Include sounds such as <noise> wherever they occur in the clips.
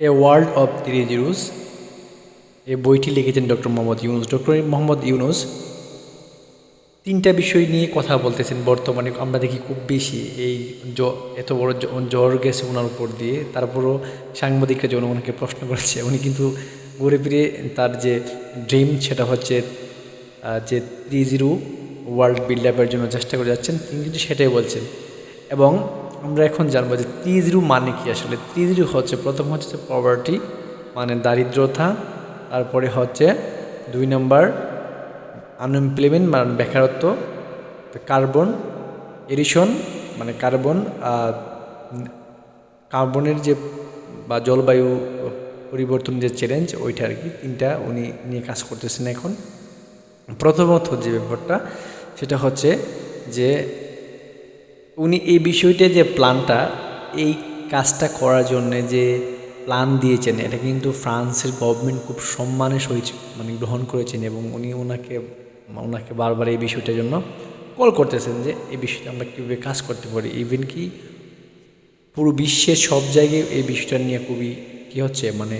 A world of three zeros এই বইটি লিখেছেন ডক্টর মোহাম্মদ ইউনুস। ডক্টর মোহাম্মদ ইউনুস তিনটা বিষয় নিয়ে কথা বলতেছেন বর্তমানে। আমরা দেখি খুব বেশি এই এত বড় জ্বর গেছে ওনার উপর দিয়ে। তারপরও সাংবাদিকরা জনগণকে প্রশ্ন করেছে, উনি কিন্তু ঘুরে ফিরে তার যে ড্রিম সেটা হচ্ছে যে থ্রি জিরো ওয়ার্ল্ড বিল্ড আপের জন্য চেষ্টা করে যাচ্ছেন। তিনি কিন্তু সেটাই বলছেন। এবং আমরা এখন জানব যে থ্রি জিরো মানে কি আসলে? থ্রি জিরো হচ্ছে, প্রথম হচ্ছে পভার্টি মানে দারিদ্রতা, তারপরে হচ্ছে দুই নম্বর আনএমপ্লয়মেন্ট মানে বেকারত্ব কার্বন এরিশন মানে কার্বন কার্বনের যে বা জলবায়ু পরিবর্তন যে চ্যালেঞ্জ ওইটা আর কি, তিনটা উনি নিয়ে কাজ করতেছেন এখন। প্রথমত যে ব্যাপারটা, সেটা হচ্ছে যে উনি এই বিষয়টা যে প্ল্যানটা, এই কাজটা করার জন্য যে প্ল্যান দিয়েছেন, এটা কিন্তু ফ্রান্সের গভর্নমেন্ট খুব সম্মানের সহিত মানে গ্রহণ করেছেন এবং উনি ওনাকে ওনাকে বারবার এই বিষয়টার জন্য কল করতেছেন যে এই বিষয়টা আমরা কীভাবে কাজ করতে পারি। ইভেন কি পুরো বিশ্বের সব জায়গায় এই বিষয়টা নিয়ে খুবই কী হচ্ছে মানে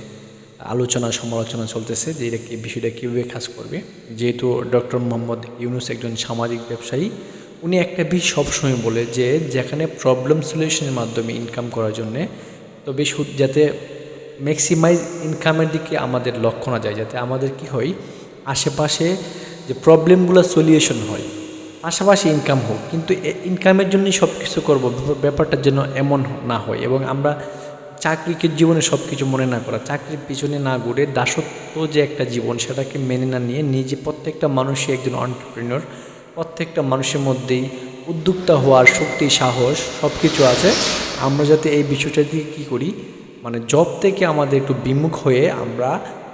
আলোচনা সমালোচনা চলতেছে যে এটা কি, বিষয়টা কীভাবে কাজ করবে। যেহেতু ডক্টর মোহাম্মদ ইউনুস একজন সামাজিক ব্যবসায়ী উনি একটা বিষয় সবসময় বলে যে, যেখানে প্রবলেম সলিউশনের মাধ্যমে ইনকাম করার জন্যে তবে শুধু যাতে ম্যাক্সিমাইজ ইনকামের দিকে আমাদের লক্ষ্য না যায়, যাতে আমাদের কি হয়, আশেপাশে যে প্রবলেমগুলো সলিউশন হয় পাশাপাশি ইনকাম হোক, কিন্তু ইনকামের জন্যই সব কিছু করব ব্যাপার- ব্যাপারটা যেন এমন না হয় এবং আমরা চাকরিকে জীবনে সব কিছু মনে না করা, চাকরির পিছনে না ঘুরে দাসত্ব যে একটা জীবন, সেটাকে মেনে না নিয়ে নিজে প্রত্যেকটা মানুষই একজন অন্টারপ্রিনর প্রত্যেকটা মানুষের মধ্যেই উদ্যোক্তা হওয়ার শক্তি, সাহস সব কিছু আছে। আমরা যাতে এই বিষয়টা দিয়ে কী করি? মানে জব থেকে আমাদের একটু বিমুখ হয়ে আমরা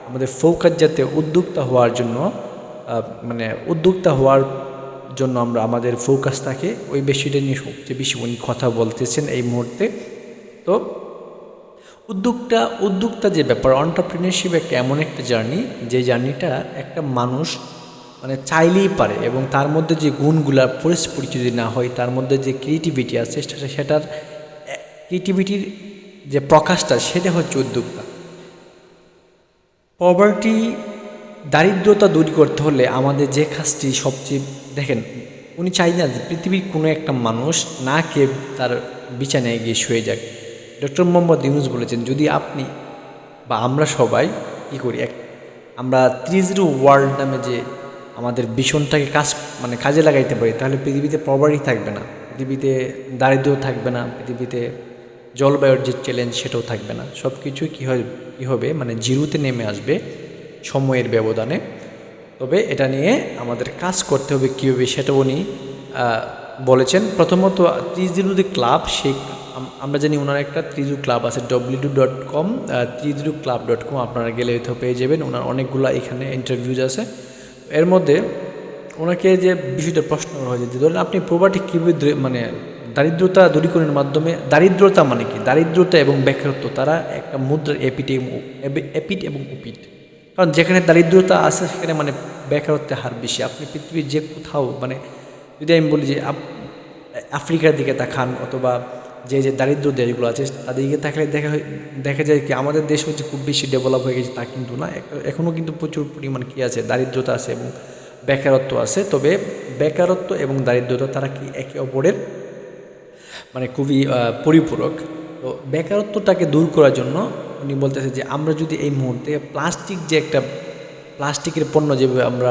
আমাদের ফোকাস যাতে উদ্যোক্তা হওয়ার জন্য মানে উদ্যোক্তা হওয়ার জন্য আমরা আমাদের ফোকাস থাকে, ওই বিষয়টা নিয়ে সবচেয়ে বেশি উনি কথা বলতেছেন এই মুহূর্তে। তো উদ্যোক্তা উদ্যোক্তা যে ব্যাপার অন্টারপ্রিনারশিপ একটা এমন একটা জার্নি যে জার্নিটা একটা মানুষ মানে চাইলেই পারে এবং তার মধ্যে যে গুণগুলা পরিস্থিতি যদি না হয়, তার মধ্যে যে ক্রিয়েটিভিটি আছে, সেটা সেটার ক্রিয়েটিভিটির যে প্রকাশটা, সেটা হচ্ছে উদ্যোক্তা। পভার্টি দারিদ্রতা দূর করতে হলে আমাদের যে কাজটি সবচেয়ে, দেখেন, উনি চাই না যে পৃথিবীর কোনো একটা মানুষ না খেয়ে তার বিছানায় গিয়ে শুয়ে যাক। ডক্টর মোহাম্মদ ইউনুস বলেছেন, যদি আপনি বা আমরা সবাই কী করি, এক, আমরা থ্রি ওয়ার্ল্ড নামে যে আমাদের ভীষণটাকে কাজ মানে কাজে লাগাইতে পারি, তাহলে পৃথিবীতে প্রবারই থাকবে না। পৃথিবীতে দারিদ্র থাকবে না, পৃথিবীতে জলবায়ুর যে চ্যালেঞ্জ সেটাও থাকবে না। সব কিছুই কী হয়, কী হবে? মানে জিরোতে নেমে আসবে সময়ের ব্যবধানে। তবে এটা নিয়ে আমাদের কাজ করতে হবে কীভাবে সেটা উনি বলেছেন। প্রথমত ত্রিজিরু ক্লাব সেই আম- আমরা জানি ওনার একটা ত্রিজু ক্লাব আছে W dot com three zero club dot com আপনারা গেলে হয়তো পেয়ে যাবেন। ওনার অনেকগুলো এখানে ইন্টারভিউজ আছে। এর মধ্যে ওনাকে যে বিষয়টা প্রশ্ন করা হয়েছে, যে ধরেন আপনি প্রপার্টি কীভাবে মানে দারিদ্রতা দূরীকরণের মাধ্যমে, দারিদ্রতা মানে কি? দারিদ্রতা এবং বেকারত্ব, তারা একটা মুদ্রার এপিট এবং এপিট এবং উপিট কারণ যেখানে দারিদ্রতা আছে, সেখানে মানে বেকারত্বের হার বেশি। আপনি পৃথিবীর যে কোথাও মানে যদি আমি বলি যে আফ্রিকার দিকে তাকান অথবা যে যে দারিদ্র দেশগুলো আছে, তাদের দিকে তাকালে দেখা দেখা যায় কি আমাদের দেশ হচ্ছে খুব বেশি ডেভেলপ হয়ে গেছে তা কিন্তু না। এখনও কিন্তু প্রচুর পরিমাণ কি আছে, দারিদ্রতা আছে এবং বেকারত্ব আছে। তবে বেকারত্ব এবং দারিদ্রতা তারা কি একে অপরের মানে খুবই পরিপূরক। তো বেকারত্বটাকে দূর করার জন্য উনি বলতেছে যে, আমরা যদি এই মুহূর্তে প্লাস্টিক যে একটা, প্লাস্টিকের পণ্য যেভাবে আমরা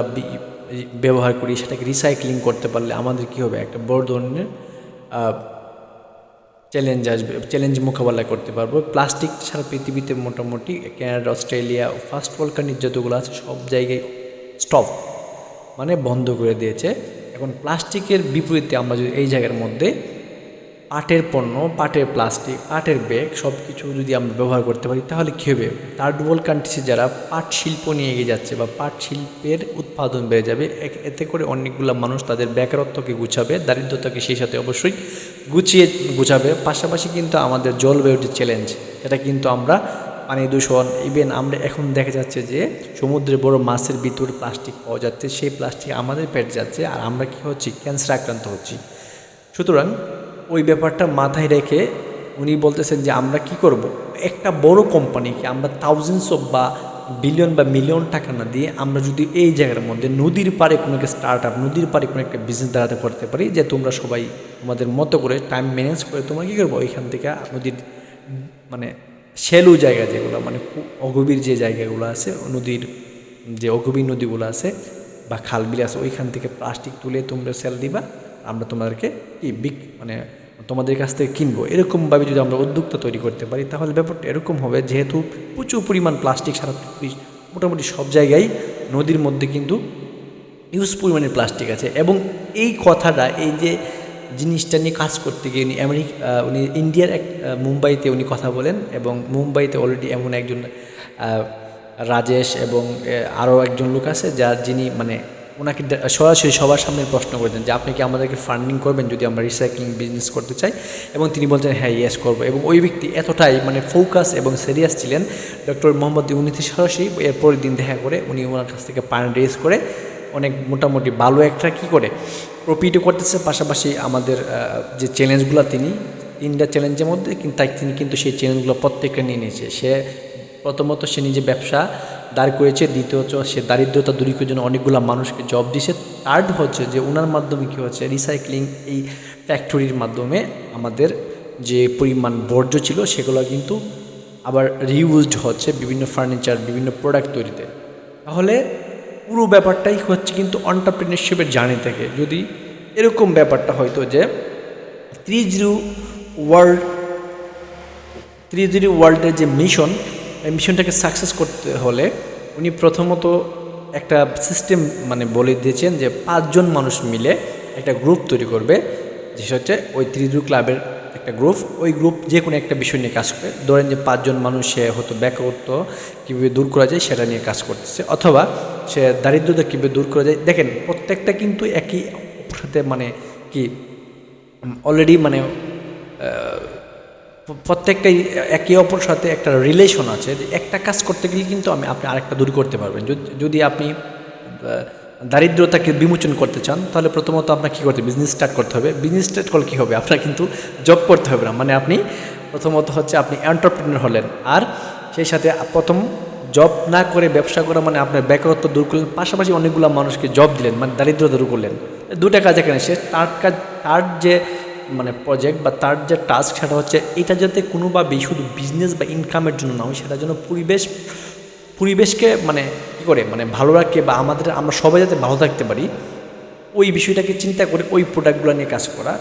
ব্যবহার করি, সেটাকে রিসাইক্লিং করতে পারলে আমাদের কী হবে? একটা বড় ধরনের চ্যালেঞ্জ আসবে চ্যালেঞ্জ মোকাবেলা করতে পারব। প্লাস্টিক ছাড়া পৃথিবীতে মোটামুটি Canada Australia first world country যতগুলো আছে সব জায়গায় স্টপ মানে বন্ধ করে দিয়েছে। এখন প্লাস্টিকের বিপরীতে আমরা যদি এই জায়গার মধ্যে পাটের পণ্য, পাটের প্লাস্টিক পাটের ব্যাগ সব কিছু যদি আমরা ব্যবহার করতে পারি, তাহলে কী হবে? থার্ড ওয়ার্ল্ড কান্ট্রিসে যারা পাট শিল্প নিয়ে এগিয়ে যাচ্ছে বা পাট শিল্পের উৎপাদন বেড়ে যাবে এতে করে অনেকগুলো মানুষ তাদের বেকারত্বকে গুছাবে, দারিদ্রতাকে সেই সাথে অবশ্যই গুছিয়ে গুছাবে। পাশাপাশি কিন্তু আমাদের জলবায়ুর যে চ্যালেঞ্জ এটা কিন্তু আমরা পানি দূষণ ইভেন আমরা এখন দেখা যাচ্ছে যে সমুদ্রে বড় মাছের ভিতরে প্লাস্টিক পাওয়া যাচ্ছে, সেই প্লাস্টিক আমাদের পেটে যাচ্ছে, আর আমরা কী হচ্ছি? ক্যান্সার আক্রান্ত হচ্ছি। সুতরাং ওই ব্যাপারটা মাথায় রেখে উনি বলতেছেন যে, আমরা কি করব? একটা বড় কোম্পানিকে আমরা থাউজেন্ডস অফ বা বিলিয়ন বা মিলিয়ন টাকা না দিয়ে আমরা যদি এই জায়গার মধ্যে নদীর পাড়ে কোনো একটা স্টার্ট আপ নদীর পাড়ে কোনো একটা বিজনেস দাঁড়াতে করতে পারি, যে তোমরা সবাই তোমাদের মতো করে টাইম ম্যানেজ করে তোমরা কী করব? ওইখান থেকে নদীর মানে শ্যালু জায়গা যেগুলো মানে অগভীর যে জায়গাগুলো আছে, নদীর যে অগভীর নদীগুলো আছে বা খাল বিল আছে, ওইখান থেকে প্লাস্টিক তুলে তোমরা সেল দিবা, আমরা তোমাদেরকে কি বিক মানে তোমাদের কাছ থেকে কিনবো। এরকমভাবে যদি আমরা উদ্যোক্তা তৈরি করতে পারি, তাহলে ব্যাপারটা এরকম হবে যেহেতু প্রচুর পরিমাণ প্লাস্টিক সারা মোটামুটি সব জায়গায় নদীর মধ্যে কিন্তু ইউজ পরিমাণের প্লাস্টিক আছে এবং এই কথাটা, এই যে জিনিসটা নিয়ে কাজ করতে গিয়ে উনি আমেরিকা উনি ইন্ডিয়ার এক মুম্বাইতে উনি কথা বলেন এবং মুম্বাইতে অলরেডি এমন একজন রাজেশ এবং আরও একজন লোক আছে যার যিনি মানে ওনাকে সরাসরি সবার সামনে প্রশ্ন করেছেন যে, আপনি কি আমাদেরকে ফান্ডিং করবেন যদি আমরা রিসাইক্লিং বিজনেস করতে চাই? এবং তিনি বলছেন হ্যাঁ ইয়েস করব। এবং ওই ব্যক্তি এতটাই মানে ফোকাস এবং সিরিয়াস ছিলেন। ডক্টর মোহাম্মদ ইউনিথি সরাসরি এর পরের দিন দেখা করে উনি ওনার কাছ থেকে পান রেজ করে অনেক মোটামুটি ভালো একটা কী করে প্রফিটও করতেছে। পাশাপাশি আমাদের যে চ্যালেঞ্জগুলো তিনি, তিনটা চ্যালেঞ্জের মধ্যে কিন্তু তাই তিনি কিন্তু সেই চ্যালেঞ্জগুলো প্রত্যেকটা নিয়ে নিয়েছে। সে প্রথমত সে নিজে ব্যবসা দাঁড় করেছে দ্বিতীয়ত সে দারিদ্রতা দূরীকরণের জন্য অনেকগুলো মানুষকে জব দিছে থার্ড হচ্ছে যে ওনার মাধ্যমে কী হচ্ছে রিসাইক্লিং এই ফ্যাক্টরির মাধ্যমে আমাদের যে পরিমাণ বর্জ্য ছিল সেগুলো কিন্তু আবার রিউজড হচ্ছে বিভিন্ন ফার্নিচার বিভিন্ন প্রোডাক্ট তৈরিতে। তাহলে পুরো ব্যাপারটাই হচ্ছে কিন্তু অন্টারপ্রিনারশিপের জার্নি থেকে। যদি এরকম ব্যাপারটা হয়তো যে three zero world three zero ওয়ার্ল্ডের যে মিশন মিশনটাকে সাকসেস করতে হলে উনি প্রথমত একটা সিস্টেম মানে বলে দিয়েছেন যে পাঁচজন মানুষ মিলে একটা গ্রুপ তৈরি করবে যেটা হচ্ছে ওই জিরো ক্লাবের একটা গ্রুপ ওই গ্রুপ যে কোনো একটা বিষয় নিয়ে কাজ করে ধরেন যে পাঁচজন মানুষ সে হয়তো ব্যাকরত্ব কীভাবে দূর করা যায় সেটা নিয়ে কাজ করতেছে, অথবা সে দারিদ্রতা কীভাবে দূর করা যায়। দেখেন, প্রত্যেকটা কিন্তু একই সাথে মানে কি অলরেডি মানে প্রত্যেকটাই একে অপর সাথে একটা রিলেশন আছে, যে একটা কাজ করতে গেলে কিন্তু আমি, আপনি আরেকটা দূর করতে পারবেন। যদি- আপনি দারিদ্রতাকে বিমোচন করতে চান, তাহলে প্রথমত আপনাকে কী করতে বিজনেস স্টার্ট করতে হবে। বিজনেস স্টার্ট করলে কী হবে? আপনার কিন্তু জব করতে হবে না। মানে আপনি প্রথমত হচ্ছে আপনি এন্টারপ্রেনার হলেন। আর সেই সাথে প্রথম জব না করে ব্যবসা করা মানে আপনার বেকারত্ব দূর করলেন। পাশাপাশি অনেকগুলো মানুষকে জব দিলেন মানে দারিদ্রতা দূর করলেন। দুটা কাজ এখানে সে তার কাজ, তার যে মানে প্রজেক্ট বা তার যে টাস্ক সেটা হচ্ছে এটা যাতে কোনোভাবেই শুধু বিজনেস বা ইনকামের জন্য না হয় সেটার জন্য পরিবেশ, পরিবেশকে মানে কী করে মানে ভালো রাখে বা আমাদের, আমরা সবাই যাতে ভালো থাকতে পারি, ওই বিষয়টাকে চিন্তা করে ওই প্রোডাক্টগুলো নিয়ে কাজ করা,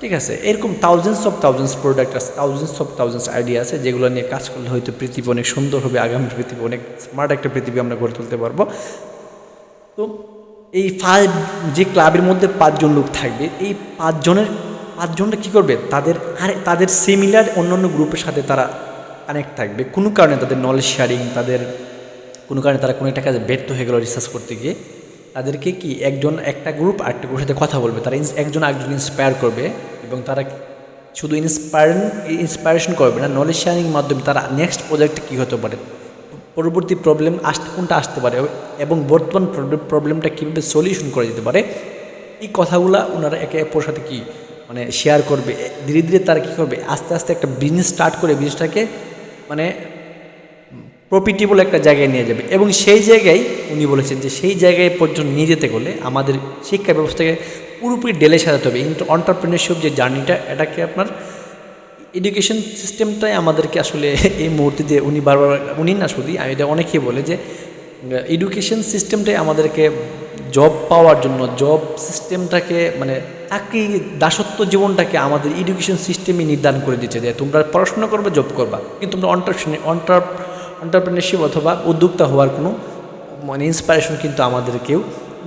ঠিক আছে? এরকম থাউজেন্ডস অফ থাউজেন্ডস প্রোডাক্ট আছে থাউজেন্ডস অফ থাউজেন্ডস আইডিয়া আছে, যেগুলো নিয়ে কাজ করলে হয়তো পৃথিবী অনেক সুন্দর হবে, আগামী পৃথিবী অনেক স্মার্ট একটা পৃথিবী আমরা গড়ে তুলতে পারব। তো এই ফাইভ যে ক্লাবের মধ্যে পাঁচজন লোক থাকবে, এই পাঁচজনের পাঁচজনটা কী করবে? তাদের আরে তাদের সিমিলার অন্যান্য গ্রুপের সাথে তারা কানেক্ট থাকবে। কোনো কারণে তাদের নলেজ শেয়ারিং তাদের কোনো কারণে তারা কোনো একটা কাজে ব্যর্থ হয়ে গেলো রিসার্চ করতে গিয়ে, তাদেরকে কি একজন একটা গ্রুপ আরেকটা গ্রুপের সাথে কথা বলবে? তারা একজন আরেকজন ইন্সপায়ার করবে এবং তারা শুধু ইন্সপায়ার ইন্সপায়ারেশন করবে না নলেজ শেয়ারিং মাধ্যমে তারা নেক্সট প্রজেক্টে কী হতে পারে? পরবর্তী প্রবলেম আসতে, কোনটা আসতে পারে? এবং বর্তমান প্রবলেমটা কীভাবে সলিউশন করা যেতে পারে? এই কথাগুলো ওনারা একে অপরের সাথে কি মানে শেয়ার করবে, ধীরে ধীরে তারা কী করবে, আস্তে আস্তে একটা বিজনেস স্টার্ট করে বিজনেসটাকে মানে প্রফিটেবল একটা জায়গায় নিয়ে যাবে। এবং সেই জায়গায় উনি বলেছেন যে সেই জায়গায় পর্যন্ত নিয়ে যেতে গেলে আমাদের শিক্ষা ব্যবস্থাকে পুরোপুরি ডেলে সাজাতে হবে। অন্টারপ্রিনারশিপ যে জার্নিটা এটাকে আপনার এডুকেশন সিস্টেমটাই আমাদেরকে আসলে <laughs> এই মুহূর্তে যে উনি বারবার, উনি না শুধু আমি এটা অনেকেই বলে যে এডুকেশন সিস্টেমটাই আমাদেরকে জব পাওয়ার জন্য জব সিস্টেমটাকে মানে চাকরি দাসত্ব জীবনটাকে আমাদের এডুকেশন সিস্টেমই নির্ধারণ করে দিচ্ছে যে তোমরা পড়াশোনা করবে জব করবা। কিন্তু তোমরা অন্টারপ্রিনে অন্টার অন্টারপ্রিনারশিপ অথবা উদ্যোক্তা হওয়ার কোনো মানে ইন্সপায়ারেশন কিন্তু আমাদের কেউ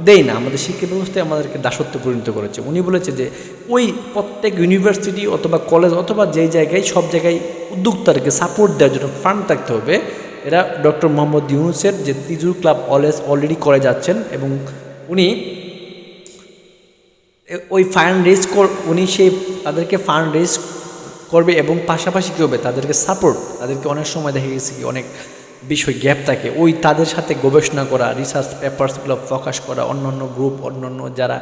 দেয় না। আমাদের শিক্ষা ব্যবস্থায় আমাদেরকে দাসত্ব পরিণত করেছে। উনি বলেছে যে ওই প্রত্যেক ইউনিভার্সিটি অথবা কলেজ অথবা যেই জায়গায়, সব জায়গায় উদ্যোক্তাদেরকে সাপোর্ট দেওয়ার জন্য ফান্ড থাকতে হবে। এরা ডক্টর মোহাম্মদ ইউনুসের যে তিজুর ক্লাব অলওয়েজ অলরেডি করে যাচ্ছেন এবং উনি ওই ফান্ড রেজ উনি সেই তাদেরকে ফান্ড রেজ করবে এবং পাশাপাশি কী হবে? তাদেরকে সাপোর্ট তাদেরকে অনেক সময় দেখা গেছে কি অনেক বিষয় গ্যাপ থাকে। ওই তাদের সাথে গবেষণা করা রিসার্চ পেপারসগুলো ফোকাস করা অন্য অন্য গ্রুপ অন্য অন্য যারা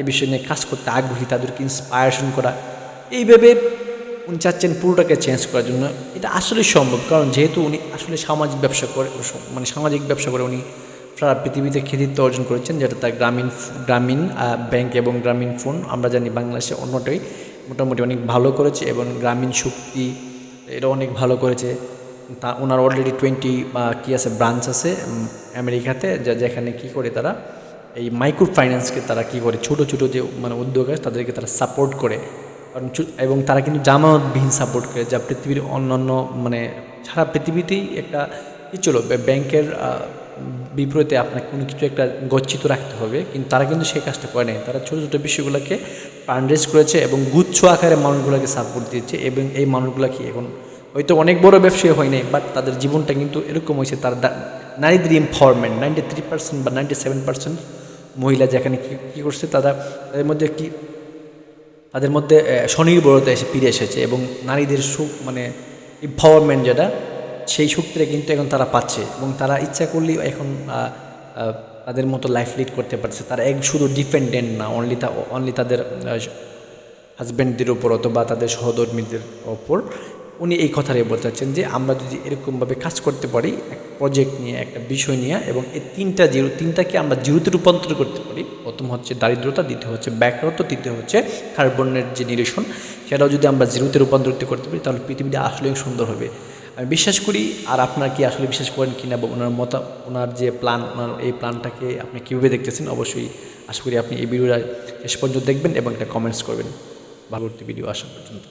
এ বিষয় নিয়ে কাজ করতে আগ্রহী, তাদেরকে ইন্সপায়ারেশন করা। এইভাবে উনি চাচ্ছেন পুরোটাকে চেঞ্জ করার জন্য। এটা আসলে সম্ভব, কারণ যেহেতু উনি আসলে সামাজিক ব্যবসা করে মানে সামাজিক ব্যবসা করে উনি সারা পৃথিবীতে কৃতিত্ব অর্জন করেছেন, যেটা তার গ্রামীণ গ্রামীণ ব্যাংক এবং গ্রামীণ ফোন। আমরা জানি বাংলাদেশে অন্যটাই মোটামুটি অনেক ভালো করেছে এবং গ্রামীণ শক্তি এটা অনেক ভালো করেছে। তা ওনার অলরেডি টোয়েন্টি বা কী আছে ব্রাঞ্চ আছে আমেরিকাতে, যা, যেখানে কী করে তারা এই মাইক্রো ফাইন্যান্সকে তারা কী করে, ছোটো ছোটো যে মানে উদ্যোগ আছে, তাদেরকে তারা সাপোর্ট করে। কারণ এবং তারা কিন্তু জামানতবিহীন সাপোর্ট করে, যা পৃথিবীর অন্যান্য মানে সারা পৃথিবীতেই একটা, কী চলো, ব্যাংকের বিপরীতে আপনাকে কোনো কিছু একটা গচ্ছিত রাখতে হবে, কিন্তু তারা কিন্তু সেই কাজটা করে নাই। তারা ছোটো ছোটো বিষয়গুলোকে ফান্ডরেজ করেছে এবং গুচ্ছ আকারে মানুষগুলোকে সাপোর্ট দিয়েছে এবং এই মানুষগুলোকে এখন হয়তো অনেক বড় ব্যবসায়ী হয় নাই বাট তাদের জীবনটা কিন্তু এরকম হয়েছে, তার নারীদের এম্পাওয়ারমেন্ট নাইনটি থ্রি পার্সেন্ট বা নাইনটি সেভেন পার্সেন্ট মহিলা যেখানে কী কী করছে, তারা তাদের মধ্যে কি, তাদের মধ্যে স্বনির্ভরতা এসে ফিরে এসেছে এবং নারীদের সুখ মানে এম্পাওয়ারমেন্ট যেটা সেই শক্তিটা কিন্তু এখন তারা পাচ্ছে এবং তারা ইচ্ছা করলেই এখন তাদের মতো লাইফ লিড করতে পারছে। তারা এক শুধু ডিপেন্ডেন্ট না অনলি তা অনলি তাদের হাজব্যান্ডদের ওপর অথবা তাদের সহধর্মীদের ওপর উনি এই কথাটাই বলতে চাচ্ছেন যে, আমরা যদি এরকমভাবে কাজ করতে পারি, এক প্রজেক্ট নিয়ে, একটা বিষয় নিয়ে, এবং এই তিনটা জিরো, তিনটাকে আমরা জিরোতে রূপান্তর করতে পারি, প্রথম হচ্ছে দারিদ্রতা, দ্বিতীয় হচ্ছে ব্যাকরত তৃতীয় হচ্ছে কার্বনের যে নিরসন সেটাও যদি আমরা জিরোতে রূপান্তরিত করতে পারি, তাহলে পৃথিবীটা আসলেই সুন্দর হবে। আমি বিশ্বাস করি, আর আপনার কি আসলে বিশ্বাস করেন কিনা বা ওনার মত, ওনার যে প্ল্যান ওনার এই প্ল্যানটাকে আপনি কীভাবে দেখতেছেন, অবশ্যই আশা করি আপনি এই ভিডিওটা শেষ পর্যন্ত দেখবেন এবং একটা কমেন্টস করবেন। পরবর্তী ভিডিও আসা পর্যন্ত।